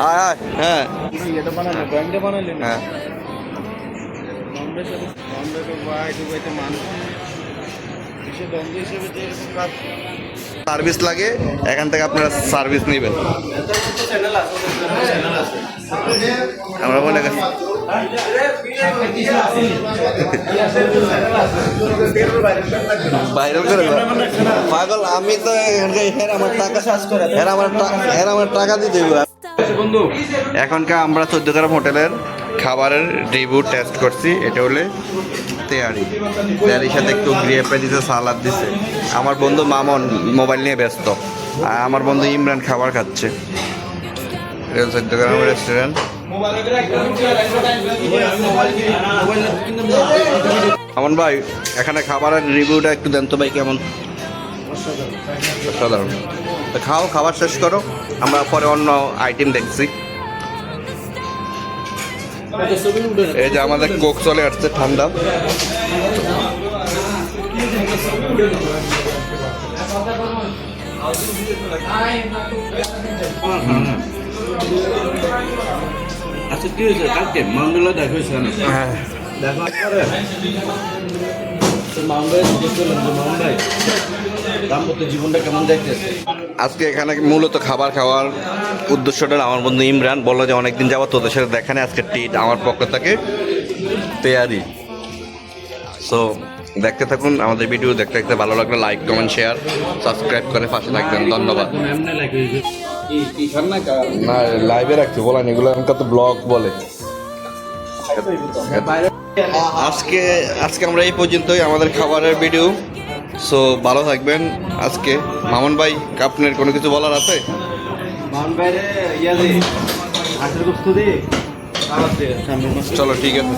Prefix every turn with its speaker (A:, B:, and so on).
A: আয় আয়। হ্যাঁ।
B: এটা বানালে ড্রয়িংটা বানালে
A: হ্যাঁ। সার্ভিস লাগে এখান থেকে আপনারা সার্ভিস নেবেন।
B: চ্যানেল আছে চ্যানেল আছে
A: আমরা বলে গেছি। ভাইরাল করে পাগল আমি তো আমার টাকা এর আমার আমার টাকা দিতে এখনকার আমরা চোদ্দ হোটেলের খাবারের রিভিউ টেস্ট করছি। এটা হলে তেয়ারি। তেয়ারির সাথে একটু গ্রেপে দিছে সালাদ দিছে। আমার বন্ধু মামন মোবাইল নিয়ে ব্যস্ত। আর আমার বন্ধু ইমরান খাবার খাচ্ছে। গ্রাম রেস্টুরেন্ট আমন ভাই, এখানে খাবারের রিভিউটা একটু দেন তো ভাই, কেমন? অসাধারণ। তো খাও খাবার শেষ করো। আমরা পরে অন্য আইটেম দেখছি। এই যে আমাদের কোক চলে আসছে ঠান্ডা।
B: আচ্ছা কি হয়েছে? কালকে মঙ্গলা দেখা হয়েছে
A: হ্যাঁ।
B: দেখার দাম্পত্য জীবনটা কেমন দেখতেছে
A: আজকে এখানে মূলত খাবার খাওয়ার উদ্দেশ্যটা আমার বন্ধু ইমরান, বলল যে অনেকদিন যাবত তোদের সাথে দেখানে আজকে টিট আমার পক্ষ থেকে তেয়ারি সো দেখতে থাকুন, আমাদের ভিডিও দেখতে দেখতে ভালো লাগলে লাইক কমেন্ট শেয়ার সাবস্ক্রাইব করে পাশে থাকবেন। ধন্যবাদ।
B: না
A: লাইভে রাখছি বলেন এগুলো আমাকে তো ব্লগ বলে। আজকে আজকে আমরা এই পর্যন্তই আমাদের খাবারের ভিডিও সো ভালো থাকবেন। আজকে মামুন ভাই আপনার কোনো কিছু বলার আছে?
B: মামুন ইয়া দে দে
A: চলো ঠিক আছে।